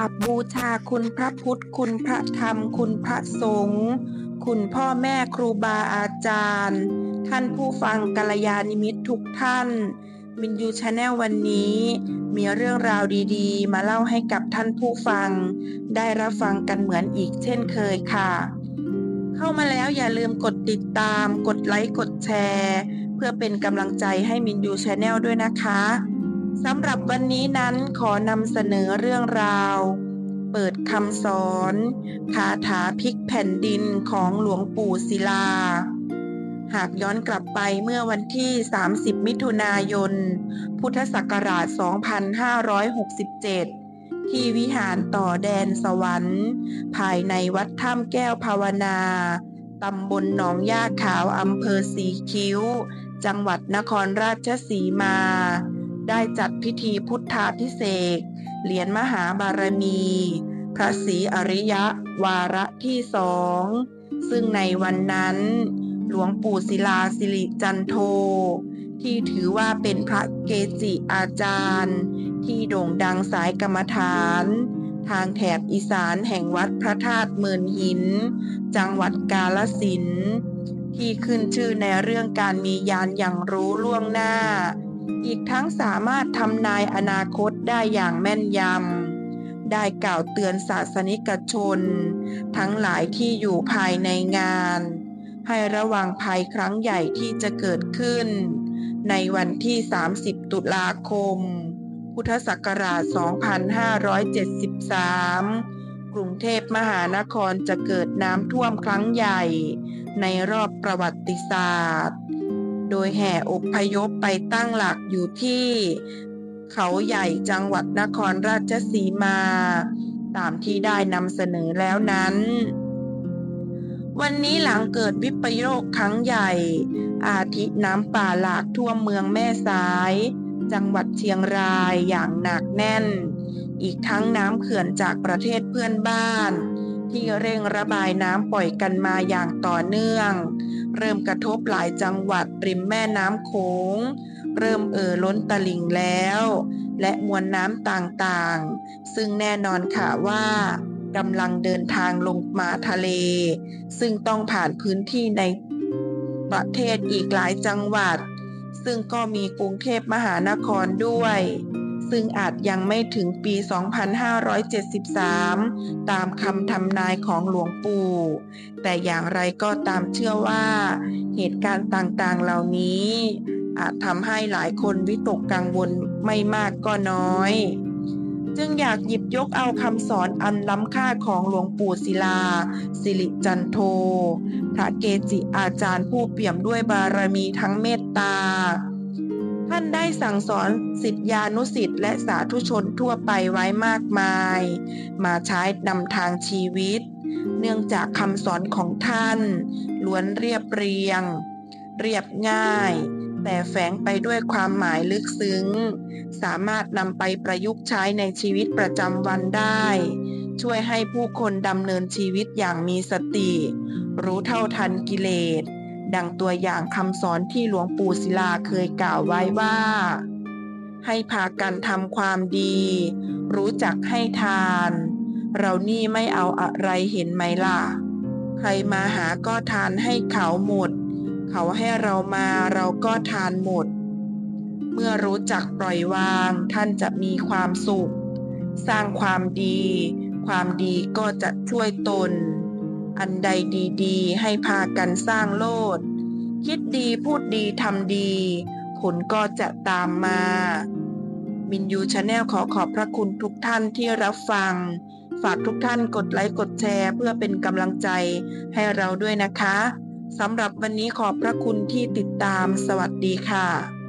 ราบบูชาคุณพระพุทธ คุณพระธรรม คุณพระสงฆ์คุณพ่อแม่ครูบาอาจารย์ ท่านผู้ฟังกัลยาณมิตรทุกท่านมินยูชาแนลวันนี้ มีเรื่องราวดีๆ มาเล่าให้กับท่านผู้ฟัง ได้รับฟังกันเหมือนอีกเช่นเคยค่ะ เข้ามาแล้วอย่าลืมกดติดตาม กดไลค์ กดแชร์ เพื่อเป็นกำลังใจให้มินยูชาแนลด้วยนะคะ สำหรับวันนี้นั้นขอนำเสนอเรื่องราว เปิดคำสอนคาถาพลิกแผ่นดินของหลวงปู่ศิลา หากย้อนกลับไปเมื่อวันที่ 30 มิถุนายน พุทธศักราช 2567 ที่วิหารต่อแดนสวรรค์ ภายในวัดถ้ำแก้วภาวนาตำบลหนองย่าขาวอำเภอสีคิ้ว จังหวัดนครราชสีมา ได้จัดพิธีพุทธาพิเศษเหรียญมหาบารมี พระศรีอริยะวาระที่สองซึ่งในวันนั้น หลวงปู่ศิลาสิริจันโท ที่ถือว่าเป็นพระเกจิอาจารย์ ที่โด่งดังสายกรรมฐาน ทางแถบอีสานแห่งวัดพระธาตุเมือนหิน จังหวัดกาลสินธุ์ที่ขึ้นชื่อในเรื่องการมียานอย่างรู้ล่วงหน้า อีกทั้งสามารถทำนายอนาคตได้อย่างแม่นยำ ได้กล่าวเตือนศาสนิกชน ทั้งหลายที่อยู่ภายในงาน ให้ระวังภัยครั้งใหญ่ที่จะเกิดขึ้น ในวันที่ 30 ตุลาคม พุทธศักราช 2573 กรุงเทพมหานครจะเกิดน้ำท่วมครั้งใหญ่ ในรอบประวัติศาสตร์ โดยแห่อพยพไปตั้งหลักอยู่ที่เขาใหญ่จังหวัดนครราชสีมา ตามที่ได้นำเสนอแล้วนั้น วันนี้หลังเกิดวิปโยคครั้งใหญ่ อาทิน้ำป่าหลากท่วมเมืองแม่สาย จังหวัดเชียงรายอย่างหนักแน่น อีกทั้งน้ำเขื่อนจากประเทศเพื่อนบ้าน ที่เร่งระบายน้ำปล่อยกันมาอย่างต่อเนื่อง เริ่มกระทบหลายจังหวัดริมแม่น้ำโขง เริ่มเอ่อล้นตลิ่งแล้ว และมวลน้ำต่างๆ ซึ่งแน่นอนค่ะว่ากำลังเดินทางลงมาทะเล ซึ่งต้องผ่านพื้นที่ในประเทศอีกหลายจังหวัด ซึ่งก็มีกรุงเทพมหานครด้วย ซึ่งอาจยังไม่ถึงปี 2573 ตามคำทำนายของหลวงปู่ แต่อย่างไรก็ตามเชื่อว่า เหตุการณ์ต่างๆเหล่านี้ อาจทำให้หลายคนวิตกกังวลไม่มากก็น้อย จึงอยากหยิบยกเอาคำสอนอันล้ำค่าของหลวงปู่ศิลา สิริจันโท พระเกจิอาจารย์ผู้เปี่ยมด้วยบารมีทั้งเมตตา ท่านได้สั่งสอนสิทธิานุสิทธิ์และสาธุชนทั่วไปไว้มากมาย มาใช้นำทางชีวิต เนื่องจากคำสอนของท่านล้วนเรียบเรียง เรียบง่าย แต่แฝงไปด้วยความหมายลึกซึ้ง สามารถนำไปประยุกต์ใช้ในชีวิตประจำวันได้ ช่วยให้ผู้คนดำเนินชีวิตอย่างมีสติ รู้เท่าทันกิเลส ดังตัวอย่างคำสอนที่หลวงปู่ศิลาเคยกล่าวไว้ว่า ให้พากันทำความดี รู้จักให้ทาน เรานี่ไม่เอาอะไรเห็นไหมล่ะ ใครมาหาก็ทานให้เขาหมด เขาให้เรามาเราก็ทานหมด เมื่อรู้จักปล่อยวางท่านจะมีความสุข สร้างความดี ความดีก็จะช่วยตน อันใดดีๆ ให้พากันสร้างโลด คิดดีพูดดีทำดี ผลก็จะตามมา มินยูชาแนลขอขอบพระคุณทุกท่านที่รับฟัง ฝากทุกท่านกดไลค์กดแชร์เพื่อเป็นกำลังใจให้เราด้วยนะคะสำหรับวันนี้ขอบพระคุณที่ติดตามสวัสดีค่ะ